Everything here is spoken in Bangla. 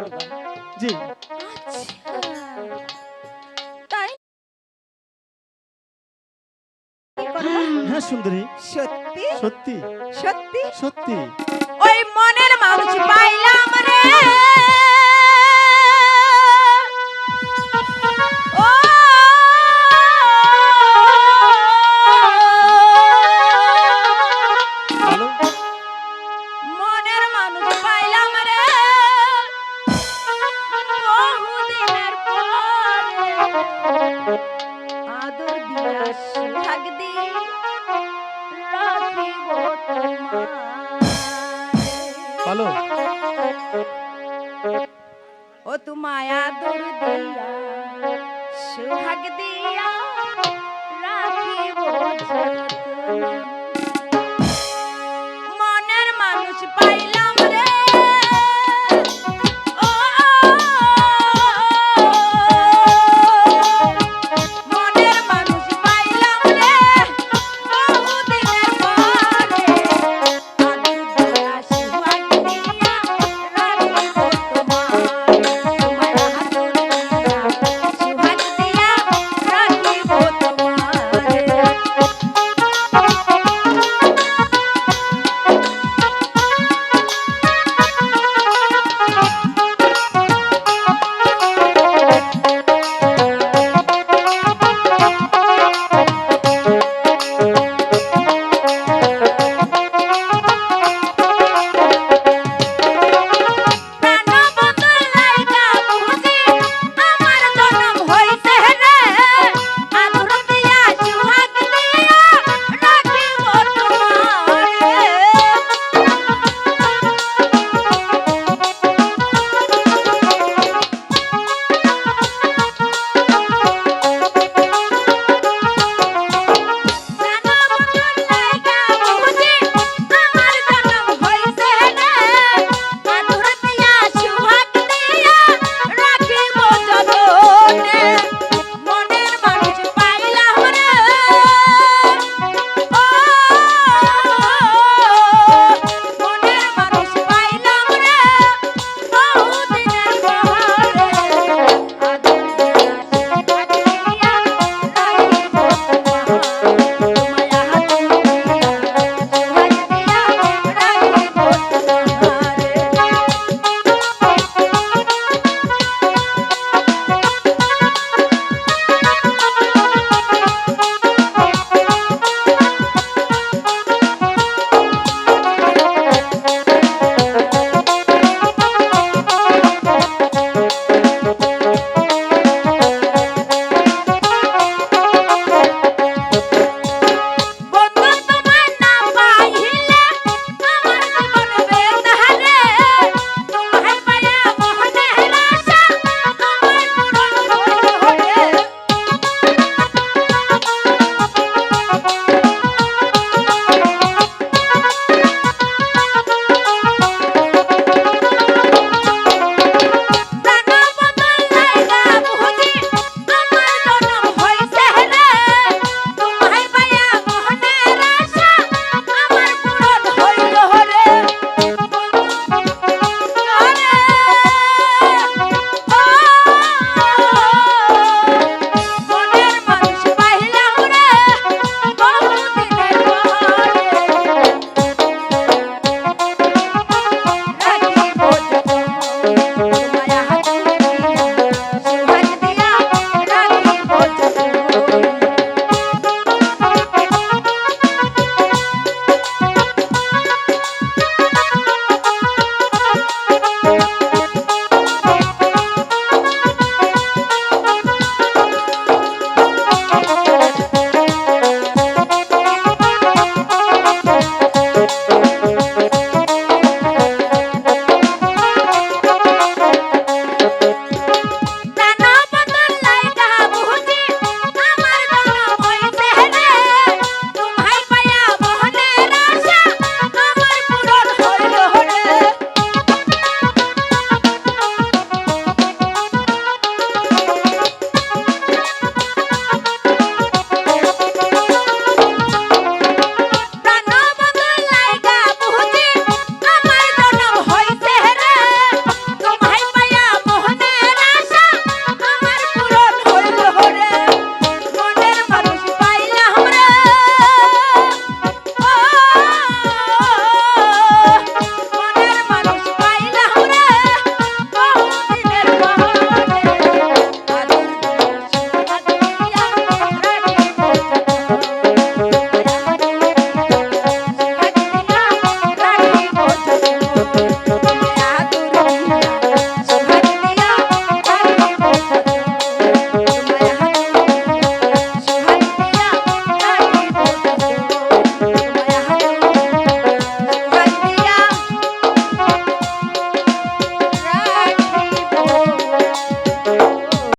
তাই জি। করবা? হ্যাঁ সুন্দরী। সত্যি? সত্যি। সত্যি? সত্যি। ওই মনের মানুষ পাইলাম রে। দিয়া সুহাগ দি রাখিব ভালো ও তোমায় দিয়া সুহাগ দিয়া